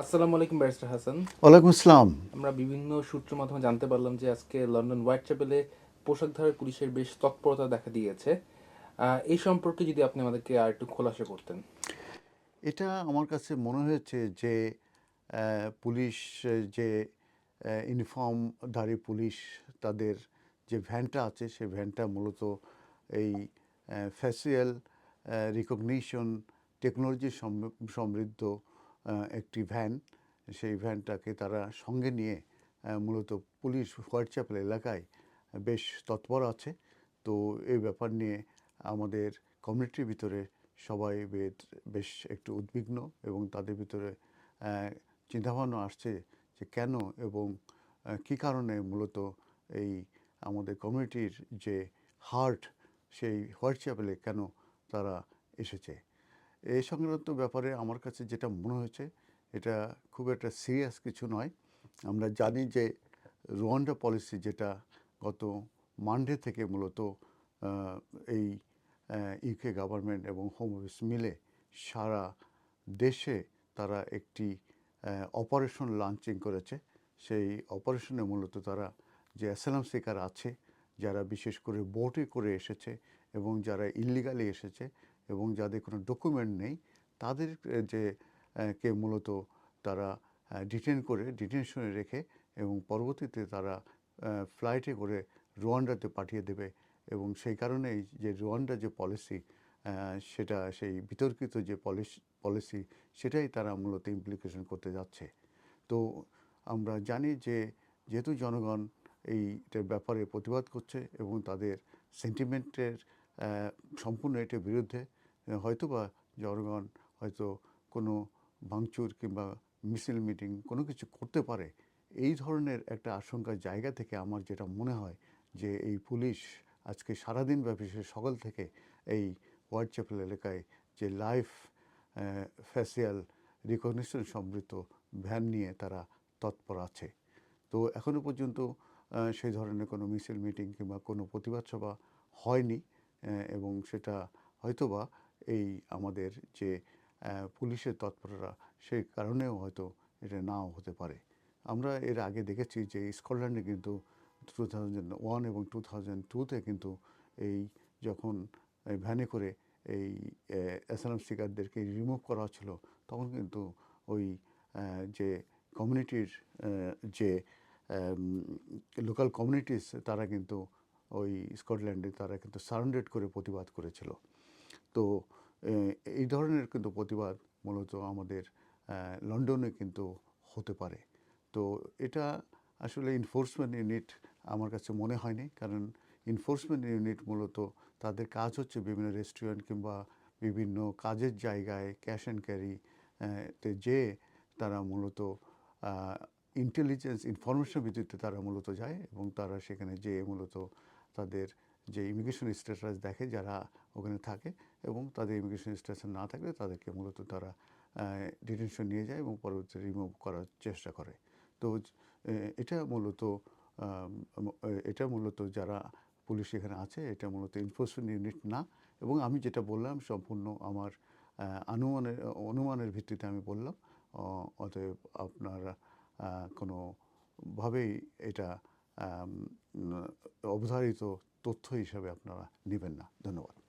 আসসালামু আলাইকুম ব্যারিস্টার হাসান। ওয়ালাইকুম আসসালাম। আমরা বিভিন্ন সূত্র মাধ্যমে জানতে পারলাম যে আজকে লন্ডন হোয়াইট চ্যাপেলে পোশাকধারী পুলিশের বেশ তৎপরতা দেখা দিয়েছে। এই সম্পর্কে যদি আপনি আমাদেরকে আর একটু খোলাসা করতেন। এটা আমার কাছে মনে হয়েছে যে পুলিশ যে ইউনিফর্মধারী পুলিশ তাদের যে ভ্যানটা আছে সেই ভ্যানটা মূলত এই ফ্যাসিয়াল রিকগনিশন টেকনোলজি সমৃদ্ধ একটি ভ্যান। সেই ভ্যানটাকে তারা সঙ্গে নিয়ে মূলত পুলিশ হোয়াইটচ্যাপেল এলাকায় বেশ তৎপর আছে। তো এই ব্যাপার নিয়ে আমাদের কমিউনিটির ভিতরে সবাই বেশ একটু উদ্বিগ্ন এবং তাদের ভিতরে চিন্তাভাবনা আসছে যে কেন এবং কী কারণে মূলত এই আমাদের কমিউনিটির যে হার্ট, সেই হোয়াইট চ্যাপেলে কেন তারা এসেছে। এই সংক্রান্ত ব্যাপারে আমার কাছে যেটা মনে হয়েছে, এটা খুব একটা সিরিয়াস কিছু নয়। আমরা জানি যে রোয়ান্ডা পলিসি যেটা গত মানডে থেকে মূলত এই ইউকে গভর্নমেন্ট এবং হোম অফিস মিলে সারা দেশে তারা একটি অপারেশন লঞ্চিং করেছে। সেই অপারেশনে মূলত তারা যে অ্যাসালাম শিকার আছে, যারা বিশেষ করে বোটে করে এসেছে এবং যারা ইলিগালি এসেছে এবং যাদের কোনো ডকুমেন্ট নেই, তাদের যে কে মূলত তারা ডিটেন করে ডিটেনশনে রেখে এবং পরবর্তীতে তারা ফ্লাইটে করে রোয়ান্ডাতে পাঠিয়ে দেবে এবং সেই কারণেই যে রোয়ান্ডা যে পলিসি সেটা, সেই বিতর্কিত যে পলিসি পলিসি সেটাই তারা মূলত ইমপ্লিকেশন করতে যাচ্ছে। তো আমরা জানি যে, যেহেতু জনগণ এইটার ব্যাপারে প্রতিবাদ করছে এবং তাদের সেন্টিমেন্টের সম্পূর্ণ এটার বিরুদ্ধে আহ, হয়তোবা জনগণ হয়তো কোনো ভাঙচুর কিংবা মিছিল মিটিং কোনো কিছু করতে পারে এই ধরনের একটা আশঙ্কার জায়গা থেকে আমার যেটা মনে হয় যে এই পুলিশ আজকে সারাদিন ব্যাপী সে সকাল থেকে এই হোয়াইট চ্যাপেল এলাকায় যে লাইফ ফ্যাসিয়াল রিকগনিশন সমৃদ্ধ ভ্যান নিয়ে তারা তৎপর আছে। তো এখনও পর্যন্ত সেই ধরনের কোনো মিছিল মিটিং কিংবা কোনো প্রতিবাদ সভা হয়নি। এবং সেটা হয়তোবা এই আমাদের যে পুলিশের তৎপরতা সেই কারণেও হয়তো এটা নাও হতে পারে। আমরা এর আগে দেখেছি যে স্কটল্যান্ডে কিন্তু টু থাউজেন্ড ওয়ান এবং টু থাউজেন্ড টুতে কিন্তু এই যখন ভ্যানে করে এই অ্যাসালাম শিকারদেরকে রিমুভ করা হচ্ছিল, তখন কিন্তু ওই যে কমিউনিটির যে লোকাল কমিউনিটিস তারা কিন্তু ওই স্কটল্যান্ডে তারা কিন্তু সারেন্ডার করে প্রতিবাদ করেছিল। তো এই ধরনের কিন্তু প্রতিবাদ মূলত আমাদের লন্ডনে কিন্তু হতে পারে। তো এটা আসলে এনফোর্সমেন্ট ইউনিট আমার কাছে মনে হয়নি, কারণ এনফোর্সমেন্ট ইউনিট মূলত তাদের কাজ হচ্ছে বিভিন্ন রেস্টুরেন্ট কিংবা বিভিন্ন কাজের জায়গায় ক্যাশ অ্যান্ড ক্যারি তে যে তারা মূলত ইন্টেলিজেন্স ইনফরমেশন ভিত্তিতে তারা মূলত যায় এবং তারা সেখানে যেয়ে মূলত তাদের যে ইমিগ্রেশন স্ট্যাটাস দেখে যারা ওখানে থাকে এবং তাদের ইমিগ্রেশন স্ট্যাটাস না থাকলে তাদেরকে মূলত তারা ডিটেনশন নিয়ে যায় এবং পরবর্তী রিমুভ করার চেষ্টা করে। তো এটা মূলত এটা মূলত যারা পুলিশ এখানে আছে এটা মূলত এনফোর্সমেন্ট ইউনিট না। এবং আমি যেটা বললাম সম্পূর্ণ আমার আহ, আনুমানের অনুমানের ভিত্তিতে আমি বললাম অতএব আপনারা কোনোভাবেই এটা অবধারিত তথ্য হিসাবে আপনারা নেবেন না। ধন্যবাদ।